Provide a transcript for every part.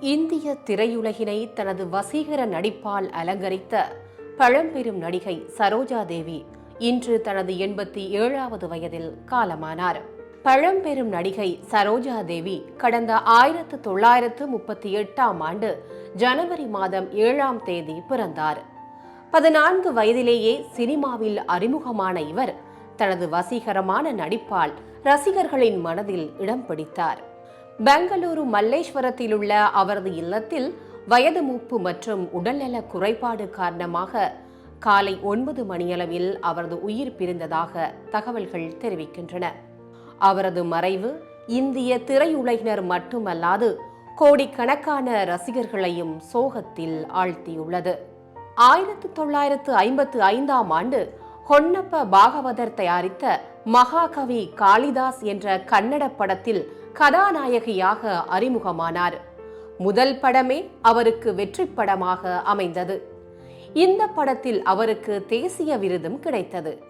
இந்திய திரையுலகினை தனது வசீகர நடிப்பால் அலங்கரித்த பழம்பெரும் நடிகை சரோஜா தேவி இன்று தனது எண்பத்தி ஏழாவது வயதில் காலமானார். பழம்பெரும் நடிகை சரோஜா தேவி கடந்த ஆயிரத்து தொள்ளாயிரத்து முப்பத்தி எட்டாம் ஆண்டு ஜனவரி மாதம் ஏழாம் தேதி பிறந்தார். பதினான்கு வயதிலேயே சினிமாவில் அறிமுகமான இவர் தனது வசீகரமான நடிப்பால் ரசிகர்களின் மனதில் இடம் பிடித்தார். பெங்களூரு மல்லேஸ்வரத்தில் உள்ள அவரது இல்லத்தில் வயது மூப்பு மற்றும் உடல்நல குறைபாடு காரணமாக காலை ஒன்பது மணியளவில் அவரது உயிர் பிரிந்ததாக தகவல்கள் தெரிவிக்கின்றன. அவரது மறைவு இந்திய திரையுலகினர் மட்டுமல்லாது கோடிக்கணக்கான ரசிகர்களையும் சோகத்தில் ஆழ்த்தியுள்ளது. ஆயிரத்து தொள்ளாயிரத்து ஐம்பத்து ஐந்தாம் ஆண்டு ஹொன்னப்ப பாகவதர் தயாரித்த மகாகவி காளிதாஸ் என்ற கன்னட படத்தில் கதாநாயகியாக அறிமுகமானார். முதல் படமே அவருக்கு வெற்றி படமாக அமைந்தது. இந்த படத்தில் அவருக்கு தேசிய விருதும் கிடைத்தது.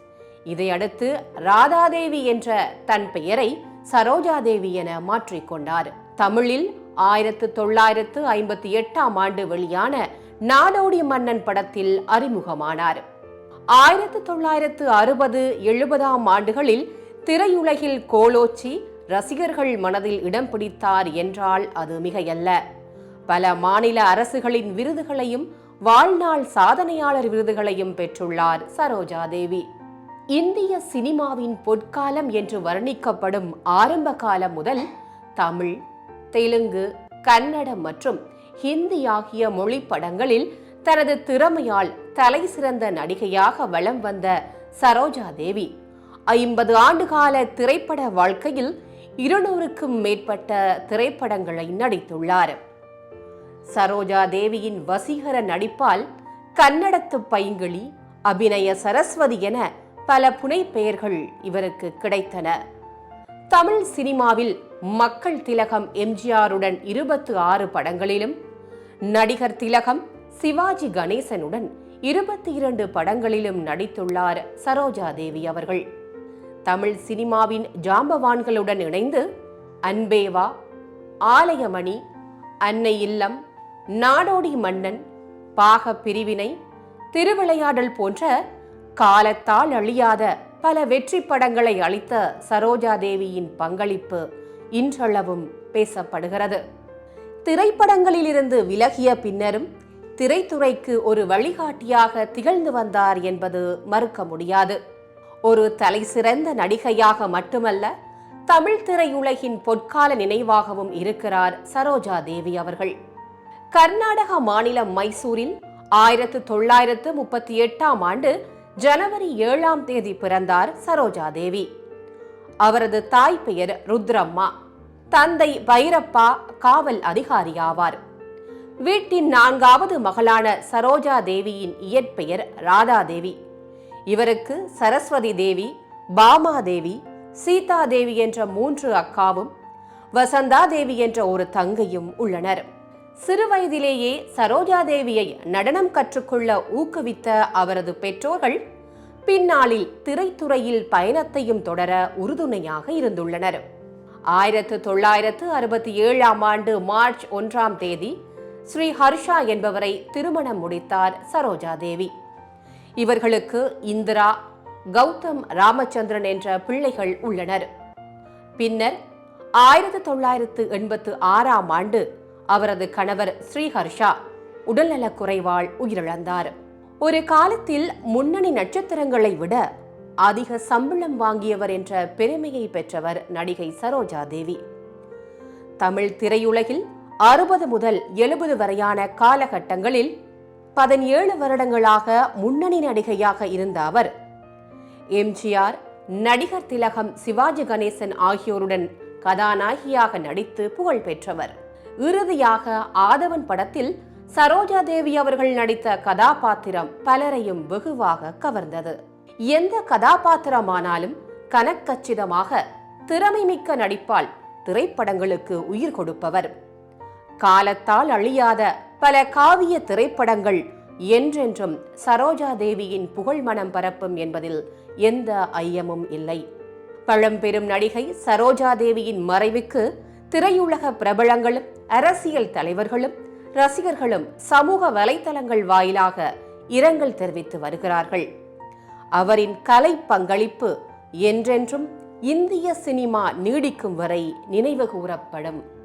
இதையடுத்து ராதாதேவி என்ற தன் பெயரை சரோஜாதேவி என மாற்றிக்கொண்டார் தமிழில் ஆயிரத்து தொள்ளாயிரத்து ஐம்பத்தி எட்டாம் ஆண்டு வெளியான நாடோடி மன்னன் படத்தில் அறிமுகமானார். ஆயிரத்து தொள்ளாயிரத்து அறுபது எழுபதாம் ஆண்டுகளில் திரையுலகில் கோலோச்சி ரசிகர்கள் மனதில் இடம் பிடித்தார் என்றால் அது மிகையல்ல. பல மாநில அரசுகளின் விருதுகளையும் வாழ்நாள் சாதனையாளர் விருதுகளையும் பெற்றுள்ளார் சரோஜா தேவி இந்திய சினிமாவின் பொற்காலம் என்று வர்ணிக்கப்படும் ஆரம்ப காலம் முதல் தமிழ் தெலுங்கு கன்னடம் மற்றும் ஹிந்தி ஆகிய மொழி படங்களில் தனது திறமையால் தலை சிறந்த நடிகையாக வலம் வந்த சரோஜா தேவி ஐம்பது ஆண்டுகால திரைப்பட வாழ்க்கையில் இருநூறுக்கும் மேற்பட்ட திரைப்படங்களை நடித்துள்ளார். சரோஜா தேவியின் வசீகர நடிப்பால் கன்னடத்து பைங்கிளி அபிநய சரஸ்வதி என பல புனைப்பெயர்கள் இவருக்கு கிடைத்தன. தமிழ் சினிமாவில் மக்கள் திலகம் எம்ஜிஆருடன் இருபத்து ஆறு படங்களிலும் நடிகர் திலகம் சிவாஜி கணேசனுடன் இருபத்தி இரண்டு படங்களிலும் நடித்துள்ளார் சரோஜா தேவி அவர்கள். தமிழ் சினிமாவின் ஜாம்பவான்களுடன் இணைந்து அன்பேவா ஆலயமணி அன்னை இல்லம் நாடோடி மன்னன் பாக பிரிவினை திருவிளையாடல் போன்ற காலத்தால் அழியாத பல வெற்றி படங்களை அளித்த சரோஜா தேவியின் பங்களிப்பு இன்றளவும் பேசப்படுகிறது. திரைப்படங்களிலிருந்து விலகிய பின்னரும் திரைத்துறைக்கு ஒரு வழிகாட்டியாக திகழ்ந்து வந்தார் என்பது மறுக்க முடியாது. ஒரு தலைசிறந்த நடிகையாக மட்டுமல்ல தமிழ் திரையுலகின் பொற்கால நினைவாகவும் இருக்கிறார் சரோஜா தேவி அவர்கள். கர்நாடக மாநிலம் மைசூரில் ஆயிரத்து தொள்ளாயிரத்து முப்பத்தி எட்டாம் ஆண்டு ஜனவரி ஏழாம் தேதி பிறந்தார் சரோஜா தேவி. அவரது தாய் பெயர் ருத்ரம்மா. தந்தை பைரப்பா காவல் அதிகாரியாவார் வீட்டின் நான்காவது மகளான சரோஜா தேவியின் இயற்பெயர் ராதாதேவி. இவருக்கு சரஸ்வதி தேவி பாமாதேவி சீதா தேவி என்ற மூன்று அக்காவும் வசந்தா தேவி என்ற ஒரு தங்கையும் உள்ளனர். சிறுவயதிலேயே சரோஜா தேவியை நடனம் கற்றுக்கொள்ள ஊக்குவித்த அவரது பெற்றோர்கள் பின்னாளில் திரைத்துறையில் பயணத்தையும் தொடர உறுதுணையாக இருந்துள்ளனர். ஆயிரத்து தொள்ளாயிரத்து அறுபத்தி ஏழாம் ஆண்டு மார்ச் ஒன்றாம் தேதி ஸ்ரீ ஹர்ஷா என்பவரை திருமணம் முடித்தார் சரோஜா தேவி. இவர்களுக்கு இந்திரா கௌதம் ராமச்சந்திரன் என்ற பிள்ளைகள் உள்ளனர். பின்னர் ஆயிரத்து தொள்ளாயிரத்து எண்பத்து ஆறாம் ஆண்டு அவரது கணவர் ஸ்ரீஹர்ஷா உடல்நலக் குறைவால் உயிரிழந்தார். ஒரு காலத்தில் முன்னணி நட்சத்திரங்களை விட அதிக சம்பளம் வாங்கியவர் என்ற பெருமையை பெற்றவர் நடிகை சரோஜா தேவி. தமிழ் திரையுலகில் அறுபது முதல் எழுபது வரையான காலகட்டங்களில் பதினேழு வருடங்களாக முன்னணி நடிகையாக இருந்த அவர் எம்ஜிஆர் நடிகர் திலகம் சிவாஜி கணேசன் ஆகியோருடன் கதாநாயகியாக நடித்து புகழ் பெற்றவர். இறுதியாக ஆதவன் படத்தில் சரோஜா தேவி அவர்கள் நடித்த கதாபாத்திரம் பலரையும் வெகுவாக கவர்ந்தது. எந்த கதாபாத்திரமானாலும் கனக்கச்சிதமாக திறமைமிக்க நடிப்பால் திரைப்படங்களுக்கு உயிர் கொடுப்பவர். காலத்தால் அழியாத பல காவிய திரைப்படங்கள் என்றென்றும் சரோஜா தேவியின் புகழ் மனம் பரப்பும் என்பதில் எந்த ஐயமும் இல்லை. பழம்பெரும் நடிகை சரோஜா தேவியின் மறைவுக்கு திரையுலக பிரபலங்களும் அரசியல் தலைவர்களும் ரசிகர்களும் சமூக வலைதளங்கள் வாயிலாக இரங்கல் தெரிவித்து வருகிறார்கள். அவரின் கலை பங்களிப்பு என்றென்றும் இந்திய சினிமா நீடிக்கும் வரை நினைவு கூறப்படும்.